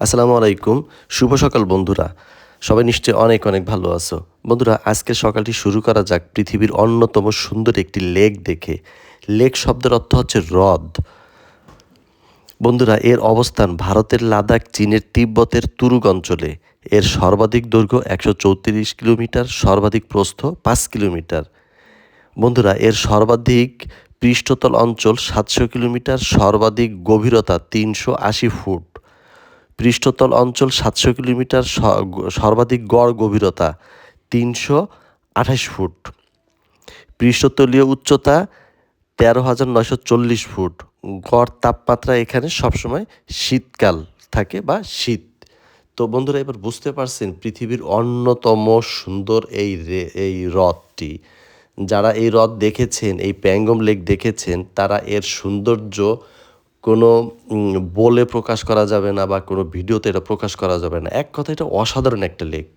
আসসালামু আলাইকুম। শুভ সকাল বন্ধুরা। সবাই নিশ্চয়ই অনেক অনেক ভালো আছো। বন্ধুরা আজকের সকালটি শুরু করা যাক পৃথিবীর অন্যতম সুন্দর একটি লেক দেখে। লেক শব্দের অর্থ হচ্ছে হ্রদ। বন্ধুরা, এর অবস্থান ভারতের লাদাখ, চীনের তিব্বতের তুরুক অঞ্চলে। এর সর্বাধিক দৈর্ঘ্য একশো চৌত্রিশ কিলোমিটার, সর্বাধিক প্রস্থ পাঁচ কিলোমিটার। বন্ধুরা, এর সর্বাধিক পৃষ্ঠতল অঞ্চল সাতশো কিলোমিটার, সর্বাধিক গভীরতা তিনশো আশি ফুট। পৃষ্ঠতল অঞ্চল সাতশো কিলোমিটার সর্বাধিক গড় গভীরতা তিনশো আঠাশ ফুট। পৃষ্ঠতলীয় উচ্চতা তেরো হাজার নয়শো চল্লিশ ফুট। গড় তাপমাত্রা এখানে সবসময় শীতকাল থাকে বা শীত। তো বন্ধুরা, এবার বুঝতে পারছেন পৃথিবীর অন্যতম সুন্দর এই এই হ্রদটি। যারা এই হ্রদ দেখেছেন, এই প্যাঙ্গম লেক দেখেছেন, তারা এর সৌন্দর্য কোনো বলে প্রকাশ করা যাবে না বা কোনো ভিডিওতে এটা প্রকাশ করা যাবে না। এক কথা এটা অসাধারণ একটা লেক।